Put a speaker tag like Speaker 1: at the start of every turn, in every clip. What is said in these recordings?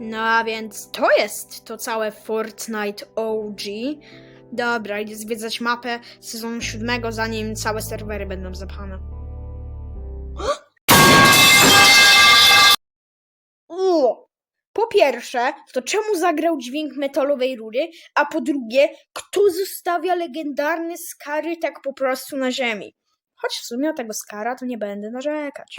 Speaker 1: No a więc to jest to całe Fortnite OG. Dobra, idę zwiedzać mapę sezonu siódmego, zanim całe serwery będą zapchane. Po pierwsze, to czemu zagrał dźwięk metalowej rury, a po drugie, kto zostawia legendarny skary tak po prostu na ziemi? Choć w sumie o tego skara to nie będę narzekać.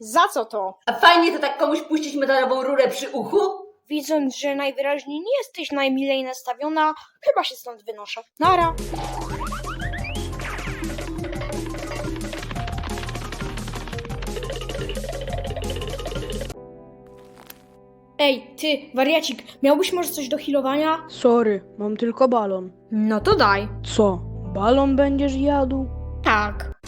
Speaker 1: Za co to?
Speaker 2: A fajnie to tak komuś puścić metalową rurę przy uchu?
Speaker 1: Widząc, że najwyraźniej nie jesteś najmilej nastawiona, chyba się stąd wynoszę. Nara! Ej, ty, wariacik, miałbyś może coś do healowania?
Speaker 3: Sorry, mam tylko balon.
Speaker 1: No to daj.
Speaker 3: Co? Balon będziesz jadł?
Speaker 1: Tak.